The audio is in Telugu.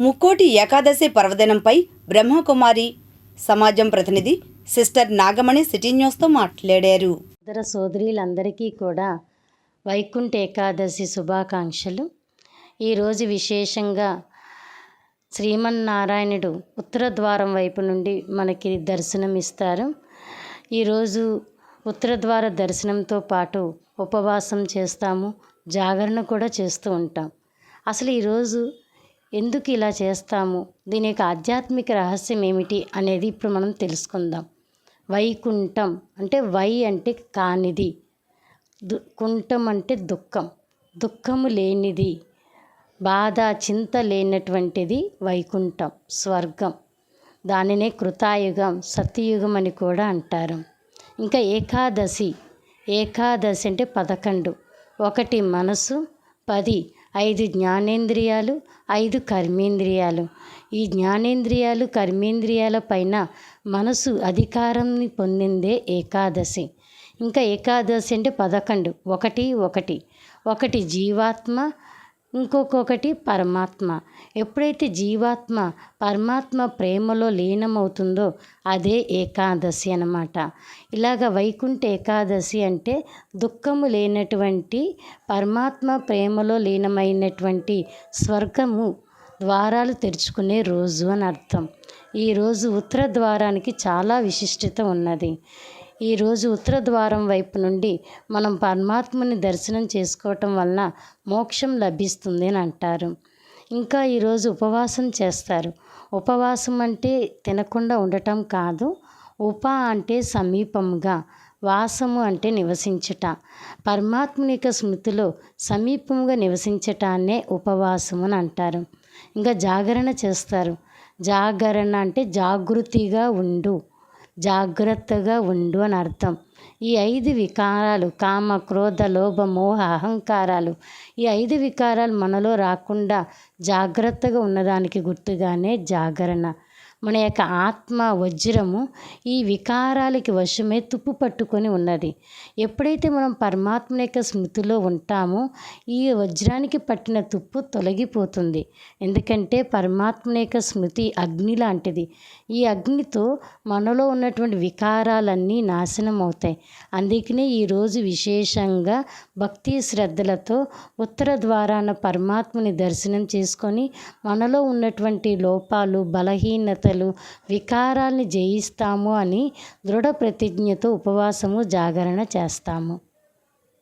ముక్కోటి ఏకాదశి పర్వదినంపై బ్రహ్మకుమారి సమాజం ప్రతినిధి సిస్టర్ నాగమణి సిటీ న్యూస్తో మాట్లాడారు. ఇతర సోదరులందరికీ కూడా వైకుంఠ ఏకాదశి శుభాకాంక్షలు. ఈరోజు విశేషంగా శ్రీమన్నారాయణుడు ఉత్తర ద్వారం వైపు నుండి మనకి దర్శనం ఇస్తారు ఈరోజు ఉత్తర ద్వార దర్శనంతో పాటు ఉపవాసం చేస్తాము జాగరణ కూడా చేస్తూ ఉంటాం. అసలు ఈరోజు ఎందుకు ఇలా చేస్తాము? దీని యొక్క ఆధ్యాత్మిక రహస్యం ఏమిటి అనేది ఇప్పుడు మనం తెలుసుకుందాం. వైకుంఠం అంటే వై అంటే కానిది. దు కుంఠం అంటే దుఃఖం. దుఃఖము లేనిది. బాధ చింత లేనటువంటిది వైకుంఠం స్వర్గం. దానినే కృతాయుగం సత్యయుగం అని కూడా అంటారు. ఇంకా ఏకాదశి. ఏకాదశి అంటే పదకొండు. ఒకటి మనసు పది ఐదు జ్ఞానేంద్రియాలు ఐదు కర్మేంద్రియాలు. ఈ జ్ఞానేంద్రియాలు కర్మేంద్రియాల పైన మనసు అధికారాన్ని పొందిందే ఏకాదశి. ఇంకా ఏకాదశి అంటే పదకొండు. ఒకటి ఒకటి. ఒకటి జీవాత్మ ఇంకొకటి పరమాత్మ. ఎప్పుడైతే జీవాత్మ పరమాత్మ ప్రేమలో లీనమవుతుందో అదే ఏకాదశి అన్నమాట. ఇలాగ వైకుంఠ ఏకాదశి అంటే దుఃఖము లేనటువంటి పరమాత్మ ప్రేమలో లీనమైనటువంటి స్వర్గము ద్వారాలు తెరుచుకునే రోజు అని అర్థం. ఈరోజు ఉత్తర ద్వారానికి చాలా విశిష్టత ఉన్నది. ఈరోజు ఉత్తర ద్వారం వైపు నుండి మనం పరమాత్మని దర్శనం చేసుకోవటం వలన మోక్షం లభిస్తుంది అని అంటారు. ఇంకా ఈరోజు ఉపవాసం చేస్తారు. ఉపవాసం అంటే తినకుండా ఉండటం కాదు. ఉప అంటే సమీపంగా వాసము అంటే నివసించుట. పరమాత్ముని యొక్క స్మృతిలో సమీపంగా నివసించటాన్నే ఉపవాసము అని అంటారు. ఇంకా జాగరణ చేస్తారు. జాగరణ అంటే జాగృతిగా ఉండు. జాగ్రత్తగా ఉండు అని అర్థం. ఈ ఐదు వికారాలు కామ క్రోధ లోభ మోహ అహంకారాలు ఈ ఐదు వికారాలు మనలో రాకుండా జాగ్రత్తగా ఉన్నదానికి గుర్తుగానే జాగరణ. మన యొక్క ఆత్మ వజ్రము ఈ వికారాలకి వశమే తుప్పు పట్టుకొని ఉన్నది. ఎప్పుడైతే మనం పరమాత్మ యొక్క స్మృతిలో ఉంటామో ఈ వజ్రానికి పట్టిన తుప్పు తొలగిపోతుంది. ఎందుకంటే పరమాత్మ యొక్క స్మృతి అగ్ని లాంటిది. ఈ అగ్నితో మనలో ఉన్నటువంటి వికారాలన్నీ నాశనం అవుతాయి. అందుకనే ఈరోజు విశేషంగా భక్తి శ్రద్ధలతో ఉత్తర ద్వారాన పరమాత్మని దర్శనం చేసుకొని మనలో ఉన్నటువంటి లోపాలు బలహీనతలు వికారాల్ని జయిస్తాము అని దృఢ ప్రతిజ్ఞతో ఉపవాసము జాగరణ చేస్తాము.